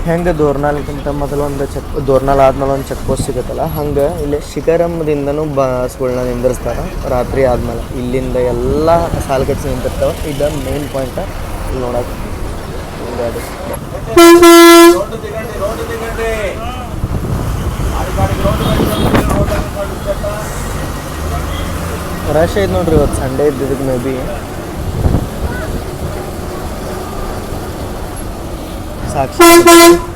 ಹೆಂಗೆ ದೋರ್ನಾಲ್ಕಿಂತ ಮೊದಲು ಒಂದು ಚೆಕ್ ದೋರ್ನಾಲ್ ಆದ್ಮೇಲೆ ಒಂದು ಚೆಕ್ ಪೋಸ್ಟ್ ಸಿಗುತ್ತಲ್ಲ, ಹಂಗೆ ಇಲ್ಲಿ ಶಿಖರಮ್ದಿಂದನೂ ಬಸ್ಗಳನ್ನ ನಿಂದಿರ್ಸ್ತಾರೆ, ರಾತ್ರಿ ಆದ್ಮೇಲೆ. ಇಲ್ಲಿಂದ ಎಲ್ಲ ಸಾಲ್ಗಟ್ಸ್ ನಿಂತಿರ್ತಾವೆ. ಇದು ಮೇನ್ ಪಾಯಿಂಟ್ ಇಲ್ಲಿ ಅದು ರಶ್ ಐತೆ ನೋಡ್ರಿ ಇವತ್ತು Sunday ಇದ್ದಿದ್ದಕ್ಕೆ maybe Till.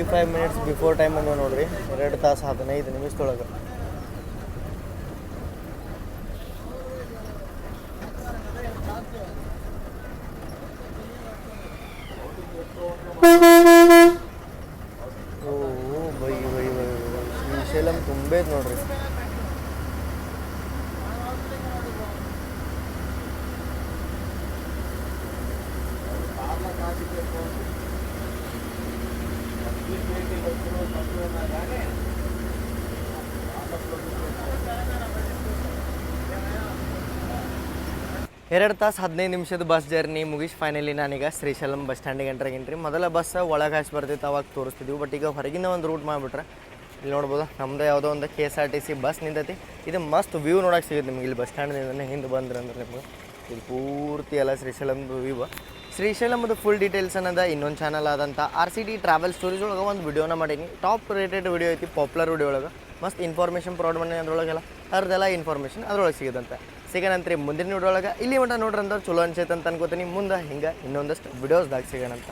Forty five minutes before time ಬಂದ ನೋಡ್ರಿ. ಎರಡು ತಾಸು ಹದಿನೈದು ನಿಮಿಷದೊಳಗೆ. Oh, bye bye bye Srisailam ತುಂಬೇ ಐತೆ ನೋಡ್ರಿ. ಎರಡು ತಾಸು ಹದಿನೈದು ನಿಮಿಷದ ಬಸ್ ಜರ್ನಿ ಮುಗಿಸಿ ಫೈನಲಿ ನಾನೀಗ ಶ್ರೀಶೈಲಂ ಬಸ್ ಸ್ಟ್ಯಾಂಡಿಗೆ ಎಂಟ್ರ ರೀ ಮೊದಲ ಬಸ್ ಒಳಗೆ ಹಾಸಿ ಬರ್ತಿತ್ತು ಅವಾಗ ತೋರಿಸ್ತಿದ್ವಿ. ಬಟ್ ಈಗ ಹೊರಗಿಂದ ಒಂದು ರೂಟ್ ಮಾಡಿಬಿಟ್ರೆ, ಇಲ್ಲಿ ನೋಡ್ಬೋದು ನಮ್ಮದೇ ಯಾವುದೋ ಒಂದು K S R T C bus ನಿಂತೈತಿ. ಇದು ಮಸ್ತ್ ವ್ಯೂ ನೋಡೋಕೆ ಸಿಗುತ್ತೆ ನಿಮ್ಗೆ ಇಲ್ಲಿ ಬಸ್ ಸ್ಟ್ಯಾಂಡ್ನಿಂದ ಹಿಂದೆ ಬಂದ್ರೆ ಅಂದ್ರೆ ನಿಮಗೆ. ಇದು ಪೂರ್ತಿ ಎಲ್ಲ ಶ್ರೀಶೈಲಂ ವ್ಯೂ ಶ್ರೀಶೈಲಂದು ಫುಲ್ ಡೀಟೇಲ್ಸ್ ಅನ್ನೋದ ಇನ್ನೊಂದು ಚಾನಲ್ ಆದಂಥ R C T travel stories ಒಳಗೆ ಒಂದು ವಿಡಿಯೋನ ಮಾಡೀನಿ. ಟಾಪ್ ರೇಟೆಡ್ ವಿಡಿಯೋ ಐತಿ ಪಾಪ್ಯುಲರ್ ವಿಡಿಯೋ ಒಳಗೆ. ಮಸ್ತ್ ಇನ್ಫಾರ್ಮೇಷನ್ ಪ್ರೊವೈಡ್ ಮಾಡಿ ಅದ್ರೊಳಗೆಲ್ಲ ಅದ್ರದ್ದೆಲ್ಲ ಇನ್ಫಾರ್ಮೇಷನ್ ಅದ್ರೊಳಗೆ ಸಿಗೋದಂತೆ ಸಿಗೋಣಂತ್ರಿ ಮುಂದಿನ ವಿಡಿಯೋ ಒಳಗೆ ಇಲ್ಲಿ ಮಟ್ಟ ನೋಡ್ರಿ ಅಂದ್ರೆ ಚಲೋ ಅನ್ಸೈತೆ ಅಂತ ಅನ್ಕೋತೀನಿ. ಮುಂದೆ ಹಿಂಗೆ ಇನ್ನೊಂದಷ್ಟು ವಿಡಿಯೋಸ್ದಾಗ ಸಿಗೋಣಂತ